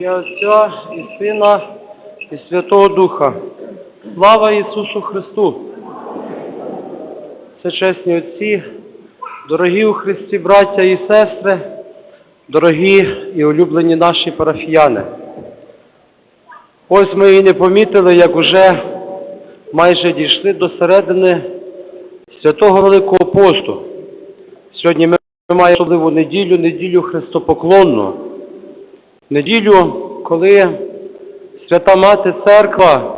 Ім'я Отця і Сина і Святого Духа. Слава Ісусу Христу! Це чесні отці, дорогі у Христі браття і сестри, дорогі і улюблені наші парафіяни. Ось ми і не помітили, як уже майже дійшли до середини святого Великого посту. Сьогодні ми маємо особливу неділю, неділю Христопоклонну. Неділю, коли Свята Мати Церква,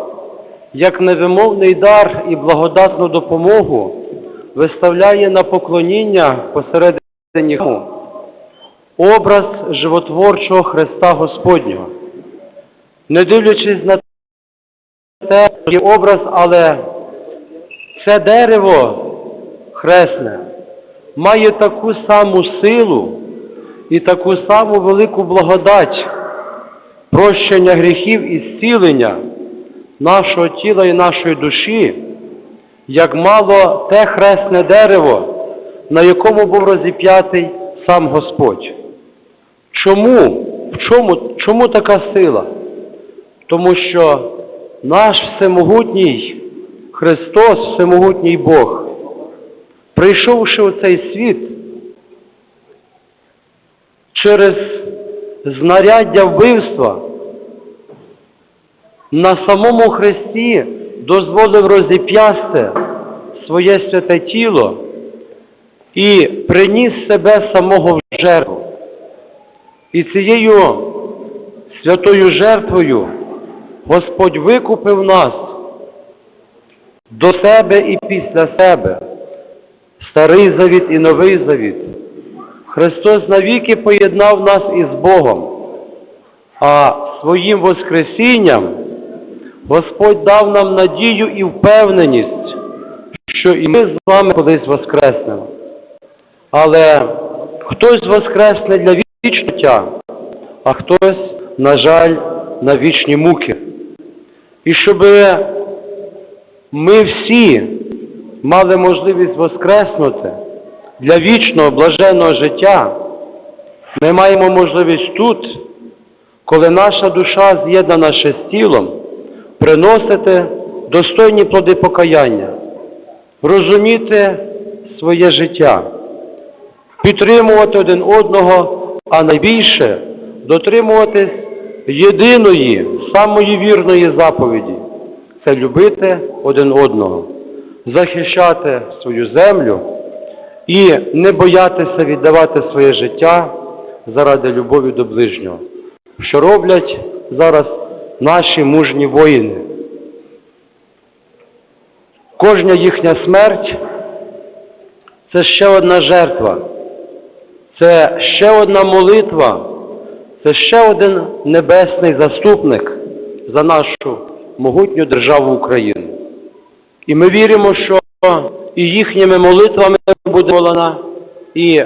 як невимовний дар і благодатну допомогу, виставляє на поклоніння посередині образ животворчого Христа Господнього. Не дивлячись на те, є образ, але це дерево хресне має таку саму силу і таку саму велику благодать прощення гріхів і зцілення нашого тіла і нашої душі, як мало те хресне дерево, на якому був розіп'ятий сам Господь. Чому? Чому, чому така сила? Тому що наш всемогутній Христос, всемогутній Бог, прийшовши у цей світ, через знаряддя вбивства на самому Христі дозволив розіп'ясти своє святе тіло і приніс себе самого в жертву. І цією святою жертвою Господь викупив нас до себе і після себе, старий завіт і новий завіт. Христос навіки поєднав нас із Богом, а своїм Воскресінням Господь дав нам надію і впевненість, що і ми з вами колись воскреснемо. Але хтось воскресне для вічного життя, а хтось, на жаль, на вічні муки. І щоб ми всі мали можливість воскреснути для вічного блаженного життя, ми маємо можливість тут, коли наша душа з'єднана ще з тілом, приносити достойні плоди покаяння, розуміти своє життя, підтримувати один одного, а найбільше дотримуватись єдиної, самої вірної заповіді це любити один одного, захищати свою землю і не боятися віддавати своє життя заради любові до ближнього, що роблять зараз наші мужні воїни. Кожна їхня смерть це ще одна жертва, це ще одна молитва, це ще один небесний заступник за нашу могутню державу Україну. І ми віримо, що і їхніми молитвами буде волена і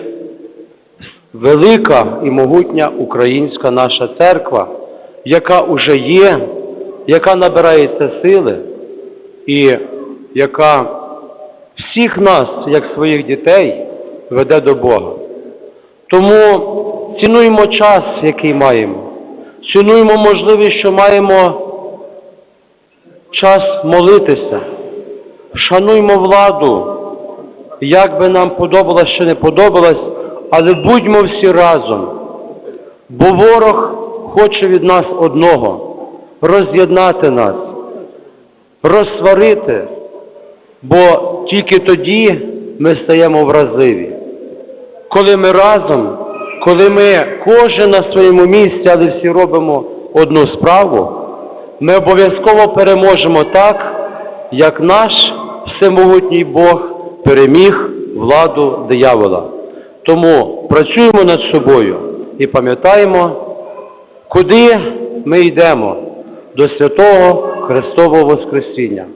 велика і могутня українська наша церква, яка уже є, яка набирається сили і яка всіх нас, як своїх дітей, веде до Бога. Тому цінуємо час, який маємо, цінуємо можливість, що маємо час молитися, шануймо владу, як би нам подобалось чи не подобалось, але будьмо всі разом, бо ворог хоче від нас одного роз'єднати нас, розсварити, бо тільки тоді ми стаємо вразливі. Коли ми разом, коли ми кожен на своєму місці, але всі робимо одну справу, ми обов'язково переможемо так, як наш всемогутній Бог переміг владу диявола. Тому працюємо над собою і пам'ятаємо, куди ми йдемо до святого Христового Воскресіння.